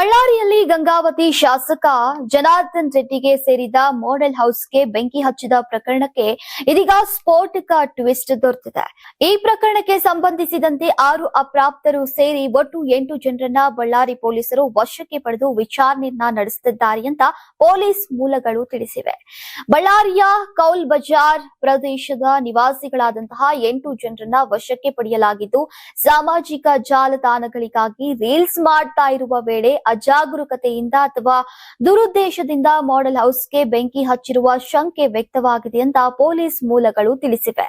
ಬಳ್ಳಾರಿಯಲ್ಲಿ ಗಂಗಾವತಿ ಶಾಸಕ ಜನಾರ್ದನ್ ರೆಡ್ಡಿಗೆ ಸೇರಿದ ಮಾಡೆಲ್ ಹೌಸ್ಗೆ ಬೆಂಕಿ ಹಚ್ಚಿದ ಪ್ರಕರಣಕ್ಕೆ ಇದೀಗ ಸ್ಫೋಟಕ ಟ್ವಿಸ್ಟ್ ದೊರೆತಿದೆ. ಈ ಪ್ರಕರಣಕ್ಕೆ ಸಂಬಂಧಿಸಿದಂತೆ ಆರು ಅಪ್ರಾಪ್ತರು ಸೇರಿ ಒಟ್ಟು ಎಂಟು ಜನರನ್ನ ಬಳ್ಳಾರಿ ಪೊಲೀಸರು ವಶಕ್ಕೆ ಪಡೆದು ವಿಚಾರಣೆಯನ್ನ ನಡೆಸುತ್ತಿದ್ದಾರೆ ಅಂತ ಪೊಲೀಸ್ ಮೂಲಗಳು ತಿಳಿಸಿವೆ. ಬಳ್ಳಾರಿಯ ಕೌಲ್ ಬಜಾರ್ ಪ್ರದೇಶದ ನಿವಾಸಿಗಳಾದಂತಹ ಎಂಟು ಜನರನ್ನ ವಶಕ್ಕೆ ಪಡೆಯಲಾಗಿದ್ದು, ಸಾಮಾಜಿಕ ಜಾಲತಾಣಗಳಿಗಾಗಿ ರೀಲ್ಸ್ ಮಾಡ್ತಾ ಇರುವ ವೇಳೆ ಅಜಾಗರೂಕತೆಯಿಂದ ಅಥವಾ ದುರುದ್ದೇಶದಿಂದ ಮಾಡೆಲ್ ಹೌಸ್ಗೆ ಬೆಂಕಿ ಹಚ್ಚಿರುವ ಶಂಕೆ ವ್ಯಕ್ತವಾಗಿದೆ ಅಂತ ಪೊಲೀಸ್ ಮೂಲಗಳು ತಿಳಿಸಿವೆ.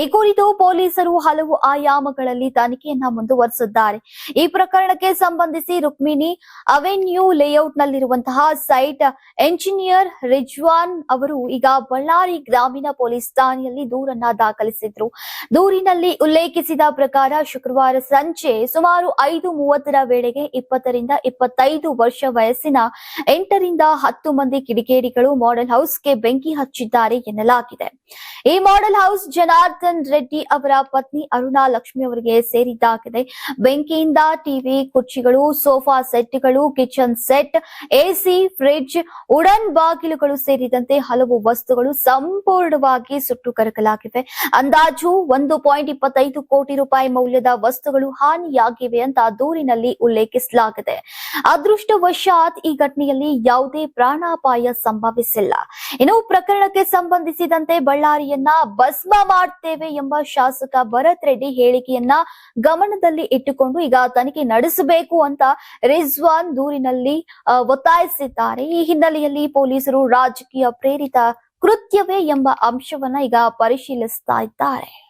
ಈ ಕುರಿತು ಪೊಲೀಸರು ಹಲವು ಆಯಾಮಗಳಲ್ಲಿ ತನಿಖೆಯನ್ನ ಮುಂದುವರೆಸಿದ್ದಾರೆ. ಈ ಪ್ರಕರಣಕ್ಕೆ ಸಂಬಂಧಿಸಿ ರುಕ್ಮಿಣಿ ಅವೆನ್ಯೂ ಲೇಔಟ್ನಲ್ಲಿರುವಂತಹ ಸೈಟ್ ಎಂಜಿನಿಯರ್ ರಿಜ್ವಾನ್ ಅವರು ಈಗ ಬಳ್ಳಾರಿ ಗ್ರಾಮೀಣ ಪೊಲೀಸ್ ಠಾಣೆಯಲ್ಲಿ ದೂರನ್ನ ದಾಖಲಿಸಿದ್ರು. ದೂರಿನಲ್ಲಿ ಉಲ್ಲೇಖಿಸಿದ ಪ್ರಕಾರ ಶುಕ್ರವಾರ ಸಂಜೆ ಸುಮಾರು ಐದು ಮೂವತ್ತರ ವೇಳೆಗೆ ಇಪ್ಪತ್ತರಿಂದ ಇಪ್ಪತ್ತೈದು ವರ್ಷ ವಯಸ್ಸಿನ ಎಂಟರಿಂದ ಹತ್ತು ಮಂದಿ ಕಿಡಿಗೇಡಿಗಳು ಮಾಡೆಲ್ ಹೌಸ್ಗೆ ಬೆಂಕಿ ಹಚ್ಚಿದ್ದಾರೆ ಎನ್ನಲಾಗಿದೆ. ಈ ಮಾಡೆಲ್ ಹೌಸ್ ಜನಾರ್ದನ್ ರೆಡ್ಡಿ ಅವರ ಪತ್ನಿ ಅರುಣಾ ಲಕ್ಷ್ಮಿ ಅವರಿಗೆ ಸೇರಿದ್ದಾಗಿದೆ. ಬೆಂಕಿಯಿಂದ ಟಿವಿ ಕುರ್ಚಿಗಳು, ಸೋಫಾ ಸೆಟ್ಗಳು, ಕಿಚನ್ ಸೆಟ್, ಎಸಿ, ಫ್ರಿಡ್ಜ್, ಉಡನ್ ಬಾಗಿಲುಗಳು ಸೇರಿದಂತೆ ಹಲವು ವಸ್ತುಗಳು ಸಂಪೂರ್ಣವಾಗಿ ಸುಟ್ಟು ಕರಕಲಾಗಿವೆ ಅಂದಾಜು ಒಂದು ಪಾಯಿಂಟ್ ಇಪ್ಪತ್ತೈದು ಕೋಟಿ ರೂಪಾಯಿ ಮೌಲ್ಯದ ವಸ್ತುಗಳು ಹಾನಿಯಾಗಿವೆ ಅಂತ ದೂರಿನಲ್ಲಿ ಉಲ್ಲೇಖಿಸಲಾಗಿದೆ. ಅದೃಷ್ಟವಶಾತ್ ಈ ಘಟನೆಯಲ್ಲಿ ಯಾವುದೇ ಪ್ರಾಣಾಪಾಯ ಸಂಭವಿಸಿಲ್ಲ. ಇನ್ನು ಪ್ರಕರಣಕ್ಕೆ ಸಂಬಂಧಿಸಿದಂತೆ ಬಳ್ಳಾರಿಯನ್ನ ಭಸ್ಮ ಮಾಡ್ತೇವೆ ಎಂಬ ಶಾಸಕ ಭರತ್ ರೆಡ್ಡಿ ಹೇಳಿಕೆಯನ್ನ ಗಮನದಲ್ಲಿ ಇಟ್ಟುಕೊಂಡು ಈಗ ತನಿಖೆ ನಡೆಸಬೇಕು ಅಂತ ರಿಜ್ವಾನ್ ದೂರಿನಲ್ಲಿ ಒತ್ತಾಯಿಸಿದ್ದಾರೆ. ಈ ಹಿನ್ನೆಲೆಯಲ್ಲಿ ಪೊಲೀಸರು ರಾಜಕೀಯ ಪ್ರೇರಿತ ಕೃತ್ಯವೇ ಎಂಬ ಅಂಶವನ್ನ ಈಗ ಪರಿಶೀಲಿಸ್ತಾ ಇದ್ದಾರೆ.